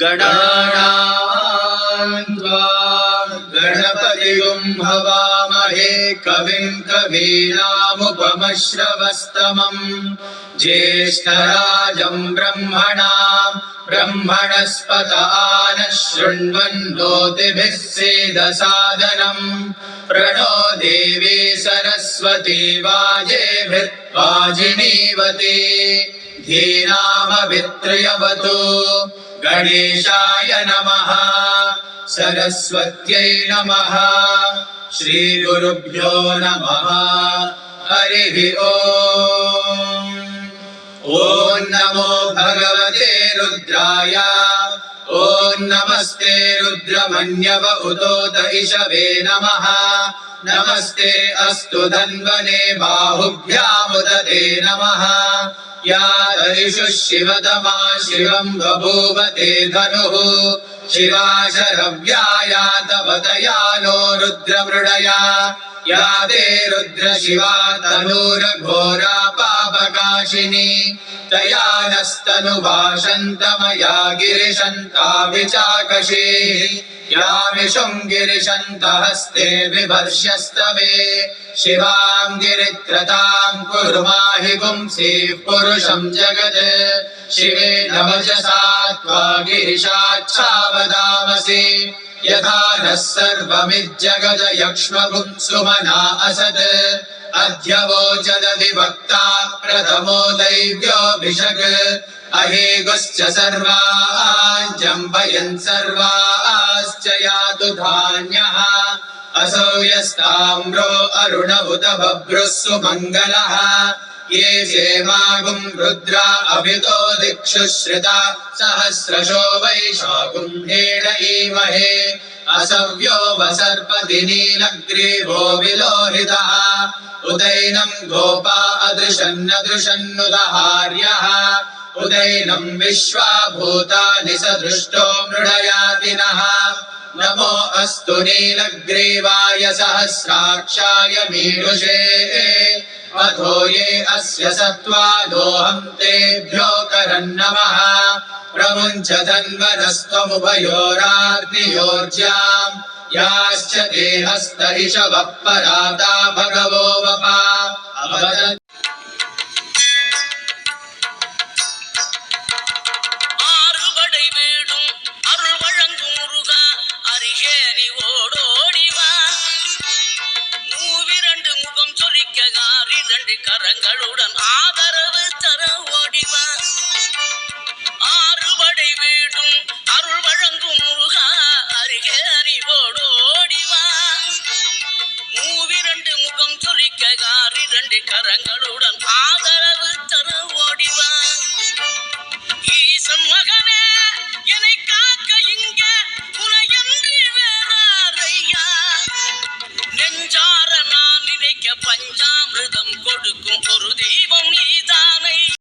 गणान्द्वा गणपर्युम् भवामहे कविम् कवीनामुपमश्रवस्तमम् ज्येष्ठराजम् ब्रह्मणा ब्रह्मणस्पता न शृण्वन् लोतिभिः सेदसादरम् प्रणो देवी सरस्वती वाजेभिर्वाजिनीवती। धीनामभित्रयवतु गणेशाय नमः सरस्वत्यै नमः श्रीगुरुभ्यो नमः हरिः ओम् ॐ नमो भगवते रुद्राय ॐ नमस्ते रुद्रमन्यव उतोत इषवे नमः नमस्ते अस्तु धन्वने बाहुभ्यामुदते नमः या दरिषु शिवतमा शिवम् बभूव ते धनुः शिवा शरव्याया तव दया नो रुद्रमृडया या ते रुद्र शिवा तनूरघोरा पापकाशिनी तया नस्तनुभाषन्तमया गिरिशन्ता विचाकशीः या विशुम् गिरिशन्तहस्ते बिभर्ष्यस्तवे शिवाम् गिरित्रताम् कुरु माहि पुंसीः पुरुषम् जगत् शिवे नवजसा त्वा गिरिशाच्छावदामसि यथा नः सर्वमिज्जगद यक्ष्मपुंसुमना असत् अद्य वोचदधिवक्ता प्रथमो दैव्योऽभिषक् अहेगुश्च सर्वाञ्जम्बयन् सर्वाश्च यातु धान्यः असौ यस्ताम्रो अरुण उत बभ्रुः सुमङ्गलः ये क्षेमागुम् रुद्रा अभितो दिक्षु श्रिता सहस्रशो वैशाकुम्भेण ईमहे असव्यो वसर्पति नीलग्रीवो विलोहितः उदैनम् गोपा अदृशन्नदृशन्नुदहार्यः उदैनम् विश्वा भूतानि स दृष्टो मृडयाति नः नमो अस्तु नीलग्रीवाय सहस्राक्षाय मीडुषे अथो ये अस्य सत्त्वादोऽहं तेभ्यो करन्नमः प्रमुञ्च धन्वनस्त्वमुभयोराग्नियोर्ज्याम् याश्च ते हस्त इषवः पराता भगवो वपा अवदत् ஆறுபடை வீடும் முகம் ரெண்டு கரங்களுடன் ஆதரவு தரு ஓடிவான் ஈசன் மகனே என்னை காக்க இங்க உனையன்றி வேறாரையா? நெஞ்சார நான் நினைக்க பஞ்சாமிர்தம் கொடுக்கும் ஒரு தெய்வம்